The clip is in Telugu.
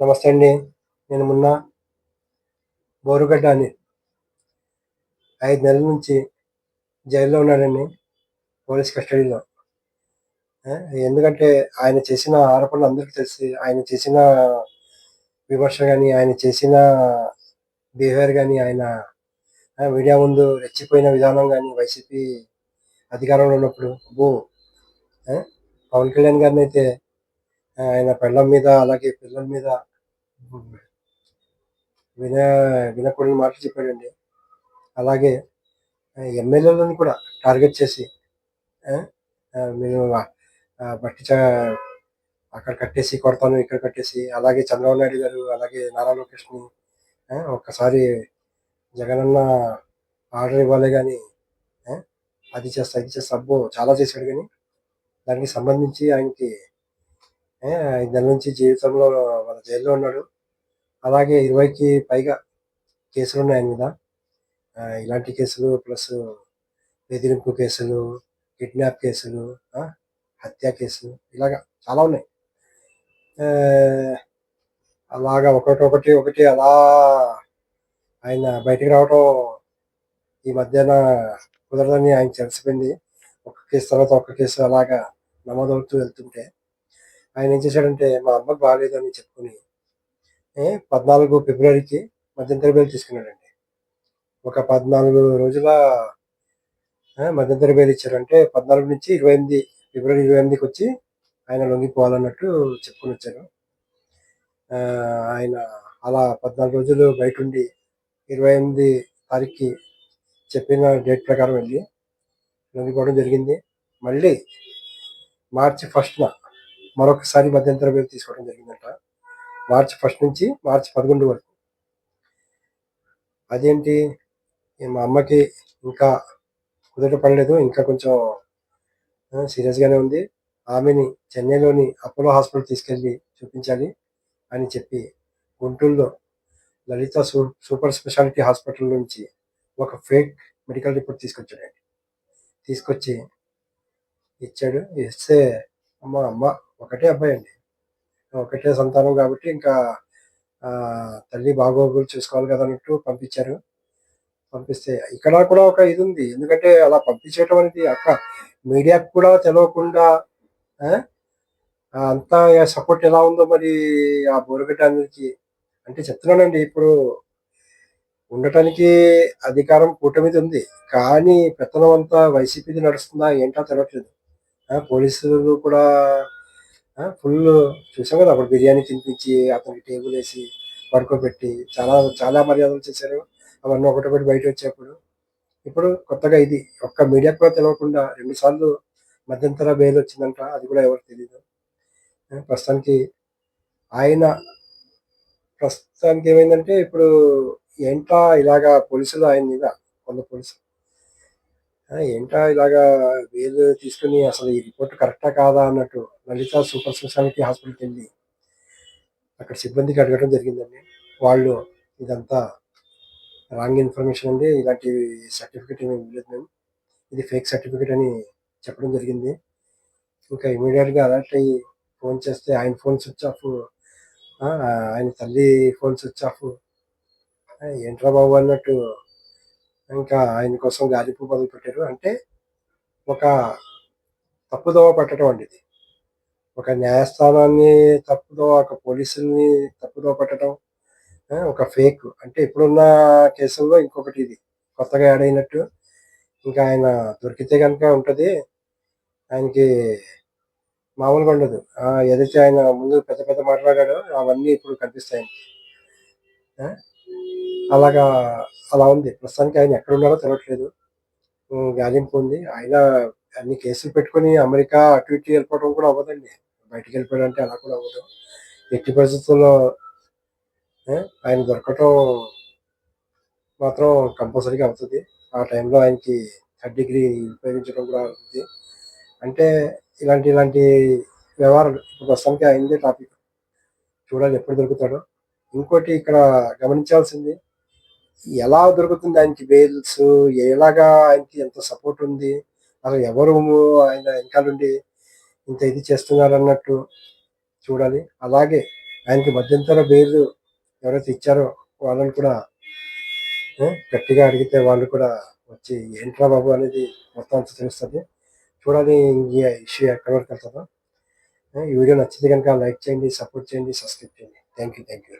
నమస్తే అండి. నేను మొన్న బోరుగడ్డ అని ఐదు నెలల నుంచి జైల్లో ఉన్నాడండి పోలీస్ కస్టడీలో. ఎందుకంటే ఆయన చేసిన ఆరోపణలు అందరికీ తెలిసి ఆయన చేసిన విమర్శ కానీ ఆయన చేసిన బిహేవియర్ కానీ ఆయన మీడియా ముందు రెచ్చిపోయిన విధానం కానీ వైసీపీ అధికారంలో ఉన్నప్పుడు భూ పవన్ కళ్యాణ్ గారిని అయితే ఆయన పెళ్ళం మీద అలాగే పిల్లల మీద విన వినకూడని మాటలు చెప్పాడండి. అలాగే ఎమ్మెల్యేలను కూడా టార్గెట్ చేసి మేము బట్టి అక్కడ కట్టేసి కొడతాను ఇక్కడ కట్టేసి అలాగే చంద్రబాబు నాయుడు గారు అలాగే నారా లోకేష్ని ఒక్కసారి జగనన్న ఆర్డర్ ఇవ్వాలి కానీ అది చేస్తా ఇది చేస్తా అబ్బో చాలా చేశాడు కానీ దానికి సంబంధించి ఆయనకి ఐదు నెలల నుంచి జీవితంలో వాళ్ళ జైల్లో ఉన్నాడు. అలాగే ఇరవైకి పైగా కేసులు ఉన్నాయి ఆయన మీద ఇలాంటి కేసులు ప్లస్ బెదిరింపు కేసులు కిడ్నాప్ కేసులు హత్య కేసులు ఇలాగా చాలా ఉన్నాయి. అలాగా ఒకటి ఒకటి ఒకటి అలా ఆయన బయటికి రావడం ఈ మధ్యన కుదరదని ఆయన తెలిసిపోయింది. ఒక కేసు తర్వాత ఒక కేసు అలాగా నమోదవుతూ వెళ్తుంటే ఆయన ఏం చేశాడంటే మా అమ్మకు బాగాలేదని చెప్పుకొని పద్నాలుగు ఫిబ్రవరికి మధ్యంతర బెయిల్ తీసుకున్నాడండి. ఒక పద్నాలుగు రోజుల మధ్యంతర బెయిల్ ఇచ్చారంటే పద్నాలుగు నుంచి ఇరవై ఎనిమిది ఫిబ్రవరి ఇరవై ఎనిమిదికి వచ్చి ఆయన లొంగిపోవాలన్నట్టు చెప్పుకొని వచ్చారు. ఆయన అలా పద్నాలుగు రోజులు బయట ఉండి ఇరవై ఎనిమిది తారీఖుకి చెప్పిన డేట్ ప్రకారం వెళ్ళి లొంగిపోవడం జరిగింది. మళ్ళీ మార్చి ఫస్ట్న మరొకసారి మధ్యంతర బెయిల్ తీసుకోవడం జరిగిందంట. మార్చి ఫస్ట్ నుంచి మార్చి పదకొండు వరకు. అదేంటి? మా అమ్మకి ఇంకా కుదరట పడలేదు. ఇంకా కొంచెం సీరియస్గానే ఉంది. ఆమెని చెన్నైలోని అపోలో హాస్పిటల్ తీసుకెళ్ళి చూపించాలి అని చెప్పి గుంటూరులో లలిత సూ- సూపర్ స్పెషాలిటీ హాస్పిటల్ నుంచి ఒక ఫేక్ మెడికల్ రిపోర్ట్ తీసుకొచ్చాడండి. తీసుకొచ్చి ఇచ్చాడు. ఇస్తే అమ్మ అమ్మ ఒకటే అబ్బాయి అండి. ఒకటే సంతానం కాబట్టి ఇంకా ఆ, తల్లి బాగోగులు చూసుకోవాలి కదా అన్నట్టు పంపించారు. పంపిస్తే ఇక్కడ కూడా ఒక ఇది ఉంది. ఎందుకంటే అలా పంపించేయటం అనేది అక్క మీడియాకు కూడా తెలియకుండా ఆ, అంతా సపోర్ట్ ఎలా ఉందో మరి ఆ బోరగడ్డ అందరికి అంటే చెప్తున్నానండి. ఇప్పుడు ఉండటానికి అధికారం కూటమిది ఉంది. కానీ పెత్తనం అంతా వైసీపీది నడుస్తుందా ఏంటో తెలియట్లేదు పోలీసులు కూడా ఫుల్ చూసాం కదా అప్పుడు బిర్యానీ తినిపించి అతనికి టేబుల్ వేసి పడుకోబెట్టి చాలా చాలా మర్యాదలు చేశారు. అవన్నీ ఒకటి ఒకటి బయట వచ్చేప్పుడు. ఇప్పుడు కొత్తగా ఇది ఒక్క మీడియా కూడా తెలియకుండా రెండు సార్లు మధ్యంతర బెయిల్ వచ్చిందంట అది కూడా ఎవరికి తెలియదు ప్రస్తుతానికి ఆయన ప్రస్తుతానికి ఏమైందంటే ఇప్పుడు ఏంటా ఇలాగా పోలీసులు ఆయన మీద కొంత పోలీసులు ఏంటా ఇలాగా వేలు తీసుకుని అసలు ఈ రిపోర్ట్ కరెక్టా కాదా అన్నట్టు లలిత సూపర్ స్పెషాలిటీ హాస్పిటల్కి వెళ్ళి అక్కడ సిబ్బందికి అడగడం జరిగిందండి. వాళ్ళు ఇదంతా రాంగ్ ఇన్ఫర్మేషన్ అండి. ఇలాంటి సర్టిఫికేట్ ఏమి ఇవ్వలేదు మేము. ఇది ఫేక్ సర్టిఫికేట్ అని చెప్పడం జరిగింది. ఇంకా ఇమీడియట్గా అలర్ట్ అయ్యి ఫోన్ చేస్తే ఆయన ఫోన్ స్విచ్ ఆఫ్ ఆయన తల్లి ఫోన్ స్విచ్ ఆఫ్ ఏంట్రా బాబు అన్నట్టు ఇంకా ఆయన కోసం గాలింపు మొదలు పెట్టారు. అంటే ఒక తప్పుదోవ పట్టడం అండి ఇది. ఒక న్యాయస్థానాన్ని తప్పుదోవ ఒక పోలీసుల్ని తప్పుదోవ పట్టడం ఒక ఫేక్. అంటే ఇప్పుడున్న కేసుల్లో ఇంకొకటి ఇది. కొత్తగా యాడ్ అయినట్టు ఇంకా ఆయన దొరికితే కనుక ఉంటుంది. ఆయనకి మామూలుగా ఉండదు. ఏదైతే ఆయన ముందు పెద్ద పెద్ద మాట్లాడాడో అవన్నీ ఇప్పుడు కనిపిస్తాయి ఆయనకి. అలాగా అలా ఉంది. ప్రస్తుతానికి ఆయన ఎక్కడ ఉన్నారో తెలియట్లేదు గాలింపు ఉంది ఆయన అన్ని కేసులు పెట్టుకొని అమెరికా అటు ఇటు వెళ్ళిపోవడం కూడా అవ్వదండి. బయటికి వెళ్ళిపోవడం అంటే అలా కూడా అవ్వదు. ఎట్టి పరిస్థితుల్లో ఆయన దొరకటం మాత్రం కంపల్సరీగా అవుతుంది. ఆ టైంలో ఆయనకి థర్డ్ డిగ్రీ ఉపయోగించడం కూడా అవుతుంది. అంటే ఇలాంటి ఇలాంటి వ్యవహారాలు ఇప్పుడు ప్రస్తుతానికి అయిందే టాపిక్. చూడాలి ఎప్పుడు దొరుకుతాడో. ఇంకోటి ఇక్కడ గమనించాల్సింది ఎలా దొరుకుతుంది ఆయనకి బెయిల్స్ ఎలాగా ఆయనకి ఎంత సపోర్ట్ ఉంది? అసలు ఎవరు ఆయన వెనకాలండి ఇంత ఇది చేస్తున్నారు అన్నట్టు చూడాలి. అలాగే ఆయనకి మధ్యంతర బెయిల్ ఎవరైతే ఇచ్చారో వాళ్ళని కూడా గట్టిగా అడిగితే వాళ్ళు కూడా వచ్చి ఏంట్రా బాబు? అనేది మొత్తం అంతా తెలుస్తుంది. చూడాలి ఈ ఇష్యూ ఎక్కడి వరకు వెళ్తుందో. ఈ వీడియో నచ్చింది కనుక లైక్ చేయండి సపోర్ట్ చేయండి సబ్స్క్రైబ్ చేయండి. Thank you thank you